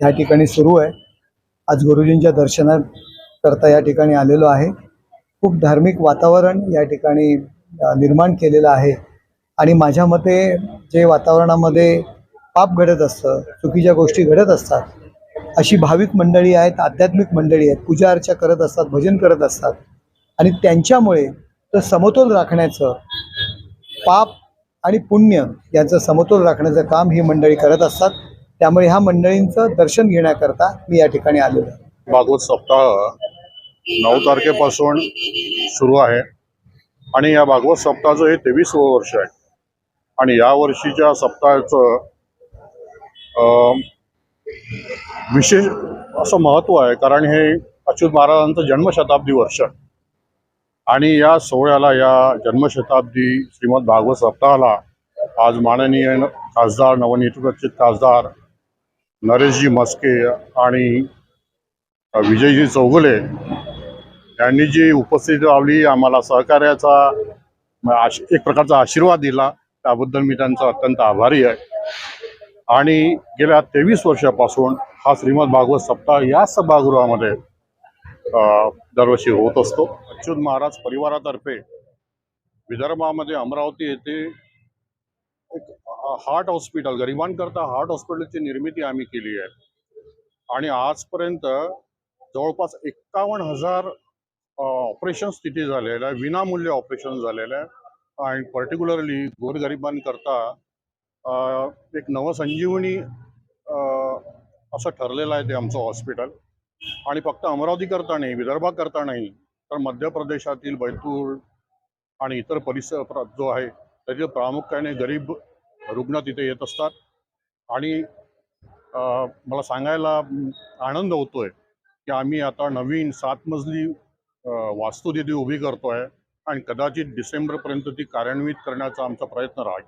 या ठिकाणी सुरू आहे. आज गुरुजींच्या दर्शनाकरता या ठिकाणी आलेलो आहे. खूप धार्मिक वातावरण या ठिकाणी निर्माण केलेलं आहे. आणि माझ्या मते जे वातावरणामध्ये पाप घडत असतं चुकीच्या गोष्टी घडत असतात अशी भाविक मंडळी आहेत आध्यात्मिक मंडळी आहेत पूजा अर्चा करत असतात भजन करत असतात. आणि त्यांच्यामुळे तर समतोल राखण्याचं पाप आणि पुण्य यांचं समतोल राखण्याचं काम ही मंडळी करत असतात. त्यामुळे ह्या मंडळींचं दर्शन घेण्याकरता मी या ठिकाणी आलेलो आहे. भागवत सप्ताह नऊ तारखेपासून सुरू आहे. आणि या भागवत सप्ताहाचं हे तेवीसवं वर्ष आहे. आणि या वर्षीच्या सप्ताहाचं अं, विशेष असं महत्त्व आहे कारण हे अच्युत महाराजांचं जन्मशताब्दी वर्ष आणि या सोहळ्याला या जन्मशताब्दी श्रीमद भागवत सप्ताहाला आज माननीय खासदार नवनिर्वाचित खासदार नरेशजी मस्के आणि विजयजी चौगुले यांनी जी उपस्थिती लावली आम्हाला सहकार्याचा आश- एक प्रकारचा आशीर्वाद दिला त्याबद्दल मी त्यांचा अत्यंत आभारी आहे. आणि गेल्या तेवीस वर्षापासून हा श्रीमद भागवत सप्ताह या सभागृहामध्ये अ, दरवर्षी होत असतो. अच्युत महाराज परिवारातर्फे विदर्भामध्ये अमरावती येथे एक हार्ट हॉस्पिटल गरिबांकरता हार्ट हॉस्पिटलची निर्मिती आम्ही केली आहे. आणि आजपर्यंत जवळपास एक्कावन्न हजार ऑपरेशन्स तिथे झालेलं आहे. विनामूल्य ऑपरेशन झालेलं आहे. आणि पर्टिक्युलरली गोरगरिबांकरता एक नवसंजीवनी असं ठरलेलं आहे ते आमचं हॉस्पिटल. आणि फक्त अमरावतीकरता नाही विदर्भाकरता नाही तर मध्य प्रदेशातील बैतूल आणि इतर परिसर जो आहे त्याचे प्रामुख्याने गरीब रुग्ण तिथे येत असतात. आणि मला सांगायला आनंद आनंद होतोय की आम्ही आता नवीन सात मजली वास्तू तिथे उभी करतोय आणि कदाचित डिसेंबरपर्यंत ती कार्यान्वित करण्याचा आमचा प्रयत्न राहील.